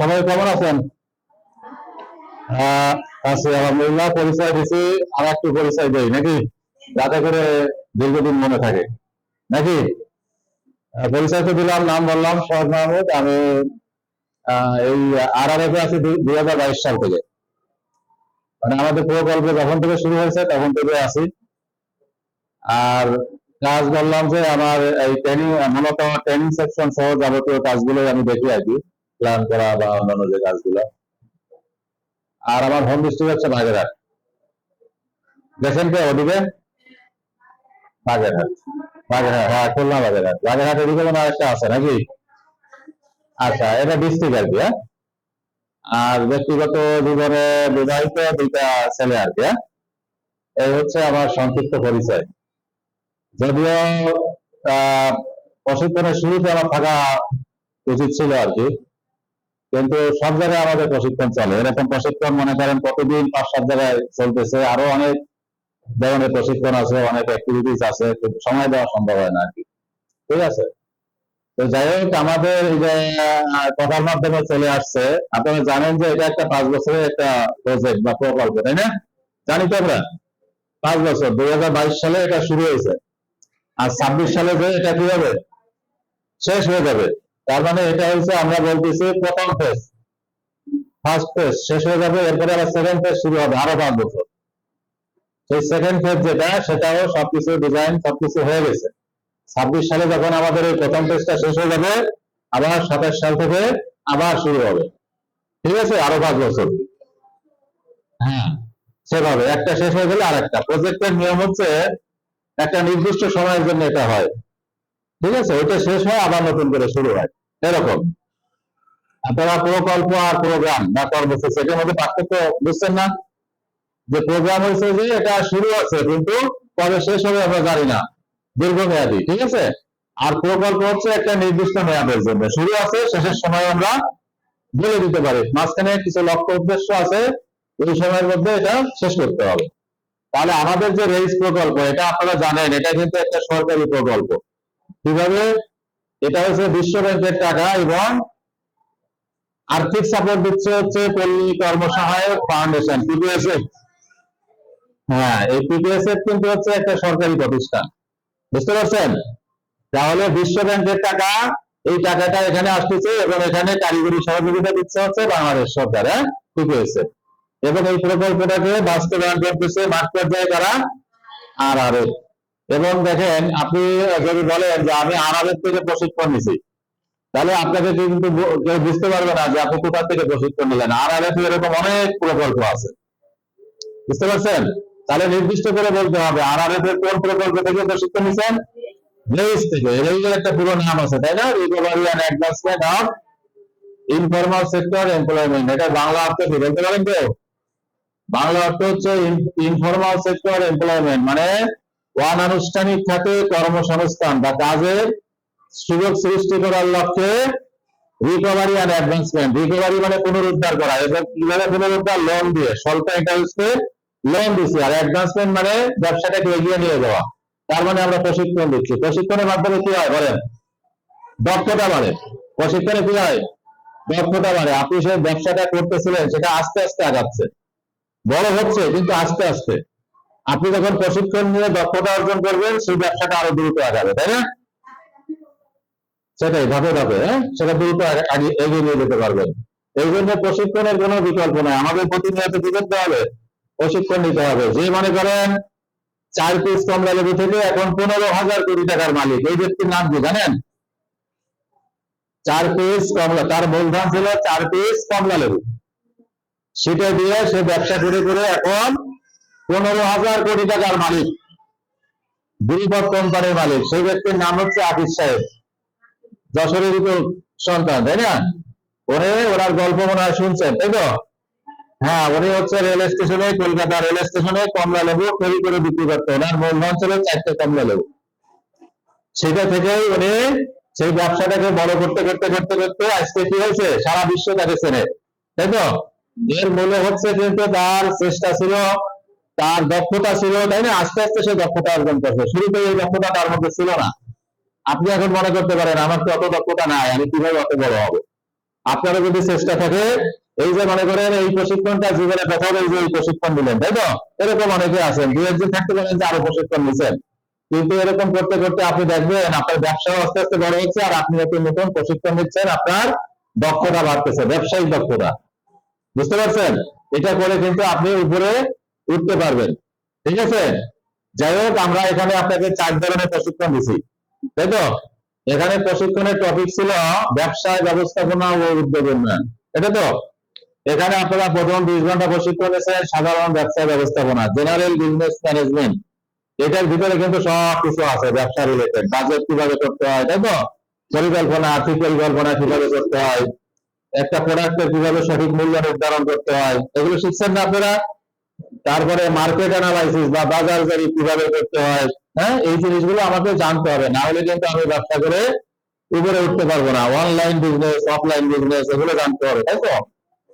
সবাই কেমন আছেন? আছি, আলহামদুলিল্লাহ, পরিচয় দিছি, আর একটু পরিচয় দেই, নাকি? যাতে করে দীর্ঘদিন মনে থাকে। নাকি? পরিচয় তো দিলাম, নাম বললাম সহজ মাহমুদ, আমি এই আর আর এফে আছি দুই হাজার বাইশ সাল থেকে। মানে আমাদের প্রকল্প যখন থেকে শুরু হয়েছে, তখন থেকে আছি। আর কাজ বললাম যে আমার এই ট্রেনিং মূলত ট্রেনিং সেকশন সহ যাবতীয় কাজগুলোই আমি দেখি আর কি। প্ল্যান করা বা অন্যান্য যে কাজগুলো। আর আমার হোম ডিস্ট্রিক্ট হচ্ছে বাগেরহাট। দেখেন কে ওদিকে? বাগেরহাট। বাগেরহাট হ্যাঁ খুলনা বাগেরহাট। বাগেরহাট এদিকে মনে হয় আছে নাকি? আচ্ছা এটা ডিস্ট্রিক্ট আর কি হ্যাঁ? আর ব্যক্তিগত জীবনে বিবাহিত দুইটা ছেলে আর কি হ্যাঁ? এই হচ্ছে আমার সংক্ষিপ্ত পরিচয়। যদিও প্রশিক্ষণের শুরুতে আমার থাকা উচিত ছিল আর কি। কিন্তু সব জায়গায় আমাদের প্রশিক্ষণ চলে। এরকম প্রশিক্ষণ মনে করেন প্রতিদিন পাঁচ সাত জায়গায় চলতেছে। আরও অনেক ধরনের প্রশিক্ষণ আছে অনেক অ্যাক্টিভিটিস আছে সময় দেওয়া সম্ভব হয় না আর কি। ঠিক আছে? তো যাই হোক আমাদের এই যে আহ, কথার মাধ্যমে চলে আসছে। আপনারা জানেন যে এটা একটা পাঁচ বছরের একটা প্রজেক্ট বা প্রকল্প তাই না? জানি তো আমরা। পাঁচ বছর দুই হাজার বাইশ সালে এটা শুরু হয়েছে। আর ছাব্বিশ সালে যে এটা কি হবে? শেষ হয়ে যাবে। তার মানে এটা হচ্ছে আমরা বলতেছি প্রথম ফেজ ফার্স্ট ফেজ শেষ হয়ে যাবে, এরপরে আবার সেকেন্ড ফেজ শুরু হবে, আরও পাঁচ বছর। সেই সেকেন্ড ফেজ যেটা, সেটাও সবকিছু ডিজাইন সবকিছু হয়ে গেছে। ছাব্বিশ সালে যখন আমাদের এই প্রথম ফেজটা শেষ হয়ে যাবে, আবার সাতাশ সাল থেকে আবার শুরু হবে। ঠিক আছে? আরও পাঁচ বছর। হ্যাঁ সেভাবে। একটা শেষ হয়ে গেলে আর একটা প্রজেক্টের নিয়ম হচ্ছে একটা নির্দিষ্ট সময়ের জন্য এটা হয়। ঠিক আছে? ওইটা শেষ হয়, আবার নতুন করে শুরু হয়। এরকম। আপনারা প্রকল্প আর প্রোগ্রাম বা কর্মসূচি এটার মধ্যে পার্থক্য বুঝছেন না? যে প্রোগ্রাম হয়েছে যে এটা শুরু আছে, কিন্তু কবে শেষ হবে আমরা জানি না। দীর্ঘমেয়াদী, ঠিক আছে? আর প্রকল্প হচ্ছে একটা নির্দিষ্ট মেয়াদের জন্য। শুরু আছে, শেষের সময় আমরা বলে দিতে পারি। মাঝখানে কিছু লক্ষ্য উদ্দেশ্য আছে, এই সময়ের মধ্যে এটা শেষ করতে হবে। তাহলে আমাদের যে রেইস প্রকল্প, এটা আপনারা জানেন, এটা কিন্তু একটা সরকারি প্রকল্প। কীভাবে এটা হচ্ছে বিশ্ব ব্যাংকের টাকা এবং আর্থিক সাপোর্ট দিচ্ছে হচ্ছে পল্লী কর্মসহায়ক ফাউন্ডেশন পিপিএসএফ হ্যাঁ এই পিপিএসএফ কিন্তু হচ্ছে একটা সরকারি প্রতিষ্ঠান। বুঝতে পারছেন? তাহলে বিশ্ব ব্যাংকের টাকা, এই টাকাটা এখানে আসতেছে এবং এখানে কারিগরি সহযোগিতা দিচ্ছে হচ্ছে বাংলাদেশ সরকার হ্যাঁ? পিপিএসএফ এবং এই প্রকল্পটাকে বাস্তবায়ন করতেছে মাঠ পর্যায়ে তারা আর আর এবং দেখেন, আপনি যদি বলেন যে আমি আরবের থেকে প্রশিক্ষণ নিছি, তাহলে আপনাকে কিন্তু কেউ বুঝতে পারবে না যে আপনি কোথা থেকে প্রশিক্ষণ নিলেন। আর আরবে এরকম অনেক প্রকল্প আছে। বুঝতে পারছেন? তাহলে নির্দিষ্ট করে বলতে হবে আর আরবে কোন প্রকল্প থেকে প্রশিক্ষণ নিছেন? রেইস থেকে। রেইসের একটা পুরো নাম আছে, তাই না? Recovery advancement of informal sector employment. এটা বাংলা অর্থ বলতে পারেন কেউ? বাংলা অর্থ হচ্ছে ইনফরমাল সেক্টর এমপ্লয়মেন্ট মানে অনানুষ্ঠানিক খাতে কর্মসংস্থান বা কাজের সুযোগ সৃষ্টি করার লক্ষ্যে রিকভারি অ্যান্ড অ্যাডভান্সমেন্ট রিকভারি মানে পুনরুদ্ধার করা এবং কীভাবে পুনরুদ্ধার? লোন দিয়ে, স্বল্প ইন্টারেস্টে লোন দিচ্ছি আর অ্যাডভান্সমেন্ট মানে ব্যবসাটাকে এগিয়ে নিয়ে যাওয়া। তার মানে আমরা প্রশিক্ষণ দিচ্ছি। প্রশিক্ষণের মাধ্যমে কি হয় বলেন? দক্ষতা বাড়ে। প্রশিক্ষণে কি হয়? দক্ষতা বাড়ে। আপনি সে ব্যবসাটা করতেছিলেন, সেটা আস্তে আস্তে আগাচ্ছে। বড় হচ্ছে, কিন্তু আস্তে আস্তে। আপনি যখন প্রশিক্ষণ নিয়ে দক্ষতা অর্জন করবেন, সেই ব্যবসাটা আরও দ্রুত আগাবে, তাই না? সেটাই, ধাপে ধাপে হ্যাঁ? সেটা দ্রুত এগিয়ে নিয়ে যেতে পারবেন। এই জন্য প্রশিক্ষণের কোনো বিকল্প নাই। আমাদের প্রতিনিয়ত কি করতে হবে, প্রশিক্ষণ নিতে হবে। যে মনে করেন, চার পিস কমলা লেবু থেকে এখন পনেরো হাজার কোটি টাকার মালিক, এই ব্যক্তির নাম কি, জানেন? চার পিস কমলা, তার মূলধন ছিল চার পিস কমলা লেবু। সেটা দিয়ে সে ব্যবসা করে করে এখন পনেরো হাজার কোটি টাকার মালিক। দুর্বল কোম্পানির মালিক। সেই ব্যক্তির নাম হচ্ছে আফিস সাহেব। যশোরেরই তো সন্তান, তাই না? ওরে, ওনার গল্প মনে হয় শুনছেন, তাই তো? হ্যাঁ উনি হচ্ছে রেল স্টেশনে, কলকাতা রেল স্টেশনে কমলা লেবু তৈরি করে বিক্রি করতো। ওনার মূলধন ছিল চারটে কমলা লেবু। সেটা থেকেই উনি সেই ব্যবসাটাকে বড় করতে করতে করতে করতে আজকে কি হয়েছে? সারা বিশ্ব তাকে চেনে, তাই তো? এর মূলে হচ্ছে কিন্তু তার চেষ্টা ছিল, তার দক্ষতা ছিল, তাই না? আস্তে আস্তে সে দক্ষতা অর্জন করছে। শুরুতে এই দক্ষতা তার মধ্যে ছিল না। আপনি এখন মনে করতে পারেন, আমার তো অত দক্ষতা নাই, আমি কীভাবে অত বড় হব? আপনারও যদি চেষ্টা থাকে, এই যে মনে করেন, এই প্রশিক্ষণটা জীবনে প্রথম এই যে এই প্রশিক্ষণ দিলেন, তাই তো? এরকম অনেকে আছেন, দু একজন থাকতে পারেন যে আরও প্রশিক্ষণ নিছেন। কিন্তু এরকম করতে করতে আপনি দেখবেন, আপনার ব্যবসাও আস্তে আস্তে বড় হচ্ছে, আর আপনি একটা নতুন প্রশিক্ষণ দিচ্ছেন আপনার দক্ষতা বাড়তেছে, ব্যবসায়িক দক্ষতা। বুঝতে পারছেন? এটা করে কিন্তু আপনি উপরে উঠতে পারবেন। ঠিক আছে? যাই হোক, আমরা এখানে আপনাকে চার ধরনের প্রশিক্ষণ দিছি। তাই তো? এখানে প্রশিক্ষণের টপিক ছিল ব্যবসায় ব্যবস্থাপনা ও উদ্যোগ উন্নয়ন। এটা তো? এখানে আপনারা প্রথম বিশ ঘণ্টা প্রশিক্ষণ নিয়েছেন সাধারণ ব্যবসায় ব্যবস্থাপনা জেনারেল বিজনেস ম্যানেজমেন্ট এটার ভিতরে কিন্তু সব কিছু আছে, ব্যবসা রিলেটেড বাজেট কীভাবে করতে হয়, তাই তো? পরিকল্পনা, আর্থিক পরিকল্পনা কীভাবে করতে হয় একটা প্রোডাক্টের কীভাবে সঠিক মূল্য নির্ধারণ করতে হয়। এগুলো শিখছেন না আপনারা? তারপরে মার্কেট অ্যানালাইসিস বা বাজার জারি কীভাবে করতে হয় হ্যাঁ? এই জিনিসগুলো আমাকে জানতে হবে। না হলে কিন্তু আমি ব্যবসা করে উপরে উঠতে পারব না। অনলাইন বিজনেস অফলাইন বিজনেস এগুলো জানতে হবে, তাই তো?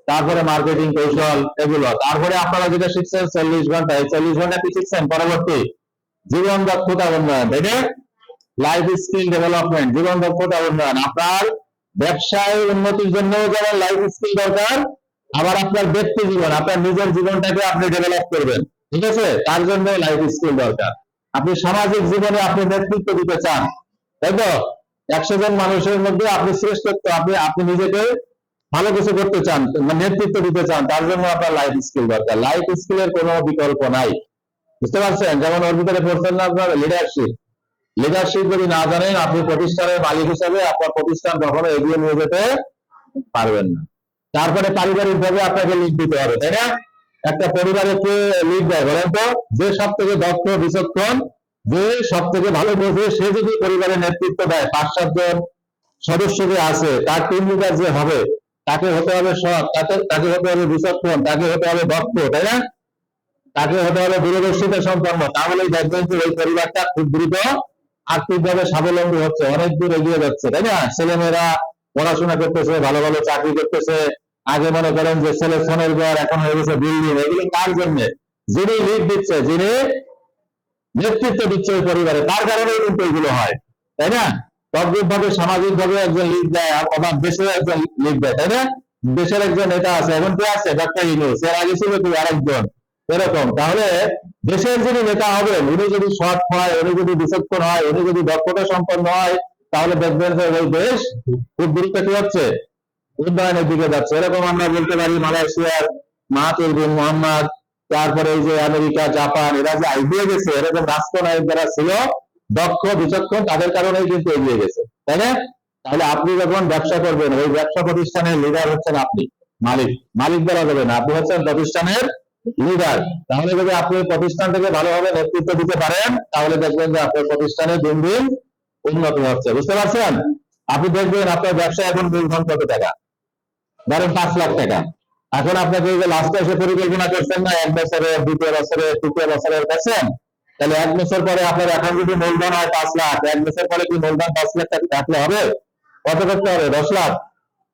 তারপরে মার্কেটিং কৌশল, এগুলো। তারপরে আপনারা যেটা শিখছেন চল্লিশ ঘণ্টা, এই চল্লিশ ঘণ্টা কি শিখছেন? পরবর্তী জীবন দক্ষতা উন্নয়ন, তাই না? লাইফ স্কিল ডেভেলপমেন্ট জীবন দক্ষতা উন্নয়ন। আপনার ব্যবসায় উন্নতির জন্য যেমন লাইফ স্কিল দরকার, আবার আপনার ব্যক্তি জীবন, আপনার নিজের জীবনটাকে আপনি ডেভেলপ করবেন। ঠিক আছে? তার জন্য লাইফ স্কিল দরকার। আপনি সামাজিক জীবনে আপনি নেতৃত্ব দিতে চান, তাই তো? একশো জন মানুষের মধ্যে আপনি শ্রেষ্ঠত্ব, আপনি আপনি নিজেকে ভালো কিছু করতে চান, নেতৃত্ব দিতে চান, তার জন্য আপনার লাইফ স্কিল দরকার। লাইফ স্কিলের কোনো বিকল্প নাই। বুঝতে পারছেন? যেমন ওর ভিতরে পড়ছেন না আপনার লিডারশিপ লিডারশিপ যদি না জানেন, আপনি প্রতিষ্ঠানের মালিক হিসাবে আপনার প্রতিষ্ঠান কখনো এগিয়ে নিয়ে যেতে পারবেন না। তারপরে পারিবারিক ভাবে আপনাকে লিড দিতে হবে, তাই না? একটা পরিবারে কে লিড দেয় বলেন তো? যে সব থেকে দক্ষ, বিচক্ষণ, যে সব থেকে ভালো বোঝে, সে যদি পরিবারের নেতৃত্ব দেয়, পাঁচ সাতজন সদস্য যে আছে, তার টিম লিডার যে হবে, তাকে হতে হবে সৎ, তাকে তাকে হতে হবে বিচক্ষণ, তাকে হতে হবে দক্ষ, তাই না? তাকে হতে হবে দূরদর্শিতা সম্পন্ন, তাহলেই দেখবেন যে ওই পরিবারটা খুব দ্রুত আর্থিকভাবে স্বাবলম্বী হচ্ছে, অনেক দূর এগিয়ে যাচ্ছে, তাই না? ছেলেমেয়েরা পড়াশোনা করতেছে, ভালো ভালো চাকরি করতেছে। আগে মনে করেন যে ছেলে ফোনের ঘর, এখন হয়ে গেছে বিল্ডিং এগুলো কার জন্য? যিনি লিড দিচ্ছে, যিনি নেতৃত্ব দিচ্ছে ওই পরিবারে, তার কারণেই কিন্তু এগুলো হয়, তাই না? তদ্রুপ ভাবে সামাজিক ভাবে একজন লিড দেয়, আর আবার দেশের একজন লিড দেয়, তাই না? দেশের একজন নেতা আছে এখন কে আছে ডক্টর ইউনুস, এর আগে ছিল কি আরেকজন, এরকম। তাহলে দেশের যিনি নেতা হবেন, উনি যদি সৎ হয়, উনি যদি বিচক্ষণ হয়, উনি যদি দক্ষতা সম্পন্ন হয়, তাহলে দেখবেন যে ওই দেশ খুব দ্রুত কি হচ্ছে, উন্নয়নের দিকে যাচ্ছে। এরকম আমরা বলতে পারি, মালয়েশিয়ার মাহাতির বিন মোহাম্মদ, তারপরে এই যে আমেরিকা, জাপান, এরা যে এগিয়ে গেছে, এরকম রাষ্ট্রনায়ক যারা ছিল, দক্ষ, বিচক্ষণ, তাদের কারণেই কিন্তু এগিয়ে গেছে, তাই না? তাহলে আপনি যখন ব্যবসা করবেন, ওই ব্যবসা প্রতিষ্ঠানের লিডার হচ্ছেন আপনি, মালিক। মালিক বলা যাবে না, আপনি হচ্ছেন প্রতিষ্ঠানের লিডার তাহলে যদি আপনি প্রতিষ্ঠান থেকে ভালোভাবে নেতৃত্ব দিতে পারেন, তাহলে দেখবেন যে আপনার প্রতিষ্ঠানে দিন দিন উন্নতি হচ্ছে। বুঝতে পারছেন? আপনি দেখবেন আপনার ব্যবসা এখন মূলধন কত টাকা? ধরেন পাঁচ লাখ টাকা। এখন আপনাকে যে লাস্টে এসে পরিকল্পনা করছেন না, এক বছরে, দ্বিতীয় বছরে, তৃতীয় বছরে করছেন, তাহলে এক বছর পরে আপনার এখন যদি মূলধন হয় পাঁচ লাখ, এক বছর পরে কি মূলধন পাঁচ লাখ টাকা রাখলে হবে? কত করতে হবে? দশ লাখ।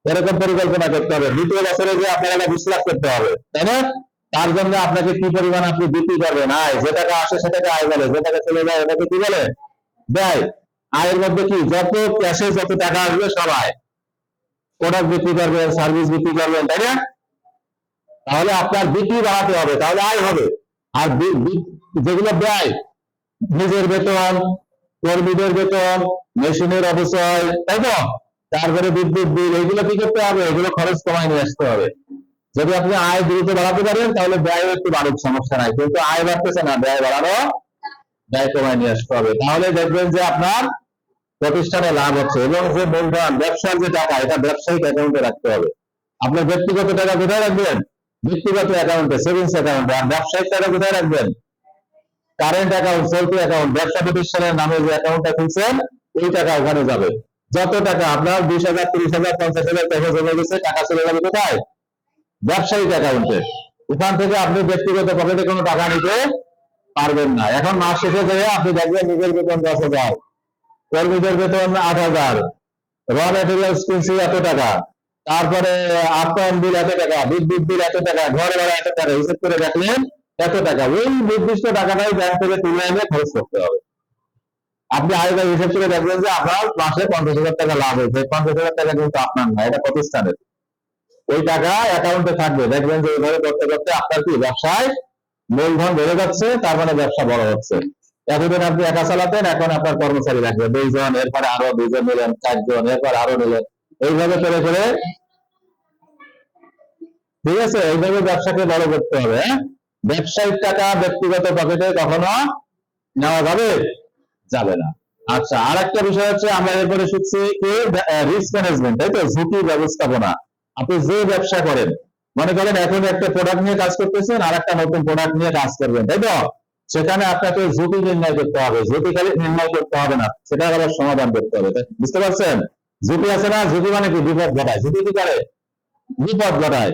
এরকম পরিকল্পনা করতে হবে। দ্বিতীয় বছরে যে আপনার বিশ লাখ করতে হবে। তাই না? তার জন্য আপনাকে কি পরিমাণ আপনি বিক্রি করবেন? আয়, যে টাকা আসে সেটাকে আয় বলে, যে টাকা চলে যায় ওটাকে কি বলে? ব্যয়। আয়ের মধ্যে কি যত ক্যাশে যত টাকা আসবে সব আয়। প্রোডাক্ট বিক্রি করবেন সার্ভিস বিক্রি করবেন, তাই না? তাহলে আপনার বিক্রি বাড়াতে হবে, তাহলে আয় হবে। আর যেগুলো ব্যয়, নিজের বেতন, কর্মীদের বেতন, মেশিনের অবচয় তাই তো? তারপরে বিদ্যুৎ বিল, এগুলো কি করতে হবে? এগুলো খরচ কমায় নিয়ে আসতে হবে। যদি আপনি আয় দ্রুত বাড়াতে পারেন, তাহলে ব্যয় একটু বাড়ুক, সমস্যা নাই। কিন্তু আয় বাড়তেছে না, ব্যয় বাড়ানো ব্যয় কমায় নিয়ে আসতে হবে। তাহলে দেখবেন যে আপনার প্রতিষ্ঠানে লাভ হচ্ছে এবং যে মূলধন, ব্যবসার যে টাকা, এটা ব্যবসায়িক অ্যাকাউন্টে রাখতে হবে। আপনার ব্যক্তিগত টাকা কোথায় রাখবেন? ব্যক্তিগত অ্যাকাউন্টে সেভিংস অ্যাকাউন্টে আর ব্যবসায়িক টাকা কোথায় রাখবেন? কারেন্ট অ্যাকাউন্ট চলতি অ্যাকাউন্ট ব্যবসা প্রতিষ্ঠানের নামে যে অ্যাকাউন্টটা খুলছেন, ওই টাকা ওখানে যাবে। যত টাকা, আপনার বিশ হাজার, তিরিশ হাজার, পঞ্চাশ হাজার টাকা জমে গেছে, টাকা চলে যাবে কোথায়? ব্যবসায়িক অ্যাকাউন্টে ওখান থেকে আপনি ব্যক্তিগত পকেটে কোনো টাকা নিতে পারবেন না। এখন মাস শেষে যেয়ে আপনি দেখবেন নিজের বেতন দশ হাজার, কর্মীদের বেতন আট হাজার র মেটেরিয়ালস কিনছি এত টাকা, তারপরে আপ্যায়ন বিল এত টাকা, বিদ্যুৎ বিল এত টাকা, ঘর ভাড়া এত টাকা, হিসেব করে দেখলেন এত টাকা। ওই নির্দিষ্ট টাকাটাই ব্যাংক থেকে তুলে এনে খরচ করতে হবে। আপনি আয়বার হিসেব করে দেখবেন যে আপনার মাসে পঞ্চাশ হাজার টাকা লাভ হয়েছে। পঞ্চাশ হাজার টাকা কিন্তু আপনার না, এটা প্রতিষ্ঠানের। ওই টাকা অ্যাকাউন্টে থাকবে। দেখবেন যে এইভাবে করতে করতে আপনার কি, ব্যবসায় মূলধন বেড়ে যাচ্ছে, তার মানে ব্যবসা বড় হচ্ছে। এতদিন আপনি একা চালাতেন, এখন আপনার কর্মচারী রাখবেন দুইজন, এরপরে আরও দুইজন নিলেন, চারজন, এরপর আরও নিলেন। এইভাবে করে করে, ঠিক আছে? এইভাবে ব্যবসাকে বড় করতে হবে হ্যাঁ? ব্যবসায়িক টাকা ব্যক্তিগত পকেটে কখনো নেওয়া যাবে? যাবে না। আচ্ছা আর একটা বিষয় হচ্ছে আমরা এরপরে শিখছি কি রিস্ক ম্যানেজমেন্ট তাই তো? ঝুঁকি ব্যবস্থাপনা। আপনি যে ব্যবসা করেন, মনে করেন এখন একটা প্রোডাক্ট নিয়ে কাজ করতেছেন আর একটা নতুন প্রোডাক্ট নিয়ে কাজ করবেন, তাই তো? সেখানে আপনাকে ঝুঁকি নির্ণয় করতে হবে, ঝুঁকি খালি নির্ণয় করতে হবে না, সেটা আবার সমাধান করতে হবে বুঝতে পারছেন? ঝুঁকি আছে না? ঝুঁকি মানে কি? বিপদ ঘটায়। ঝুঁকি কি করে? বিপদ ঘটায়।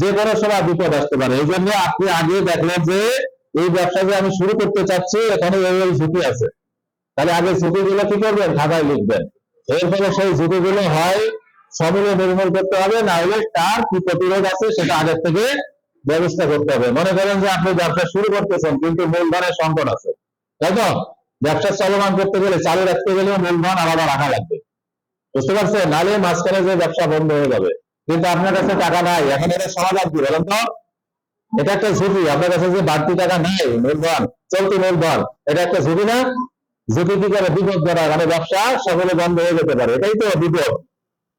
যে কোনো সময় বিপদ আসতে পারে। এই জন্য আপনি আগে দেখলেন যে, এই ব্যবসা যে আমি শুরু করতে চাচ্ছি এখানে এই ঝুঁকি আছে। তাহলে আগে ঝুঁকিগুলো কি করবেন? খাতায় লিখবেন। এরপরে সেই ঝুঁকিগুলো হয় সমূলে নির্মূল করতে হবে না হলে তার কি প্রতিরোধ আছে সেটা আগের থেকে ব্যবস্থা করতে হবে। মনে করেন যে আপনি ব্যবসা শুরু করতেছেন, কিন্তু মূলধনের সংকট আছে। তাই তো? ব্যবসা চলমান করতে গেলে, চালু রাখতে গেলে মূলধন আলাদা রাখা লাগবে। বুঝতে পারছেন? নাহলে মাঝখানে যে ব্যবসা বন্ধ হয়ে যাবে। কিন্তু আপনার কাছে টাকা নাই, এখন এটা সমাধান কি বলেন তো? এটা একটা ঝুঁকি। আপনার কাছে যে বাড়তি টাকা নাই, মূলধন, চলতি মূলধন, এটা একটা ঝুঁকি না? ঝুঁকি কি করে? বিপদ করা মানে ব্যবসা সকলে বন্ধ হয়ে যেতে পারে। এটাই তো বিপদ।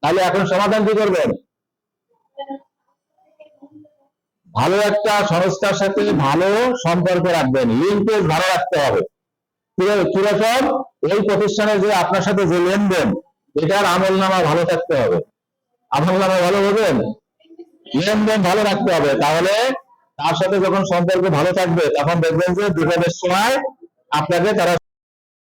তাহলে এখন সমাধান কি করবেন? ভালো একটা সংস্থার সাথে ভালো সম্পর্ক রাখবেন। লিঙ্কেজ ভালো রাখতে হবে। কীরকম এই প্রতিষ্ঠানে যে আপনার সাথে যে লেনদেন, এটার আমল নামা ভালো থাকতে হবে। আমল নামা ভালো হবেন লেনদেন ভালো রাখতে হবে। তাহলে তার সাথে যখন সম্পর্ক ভালো থাকবে, তখন দেখবেন যে বিপদের সময় আপনাকে তারা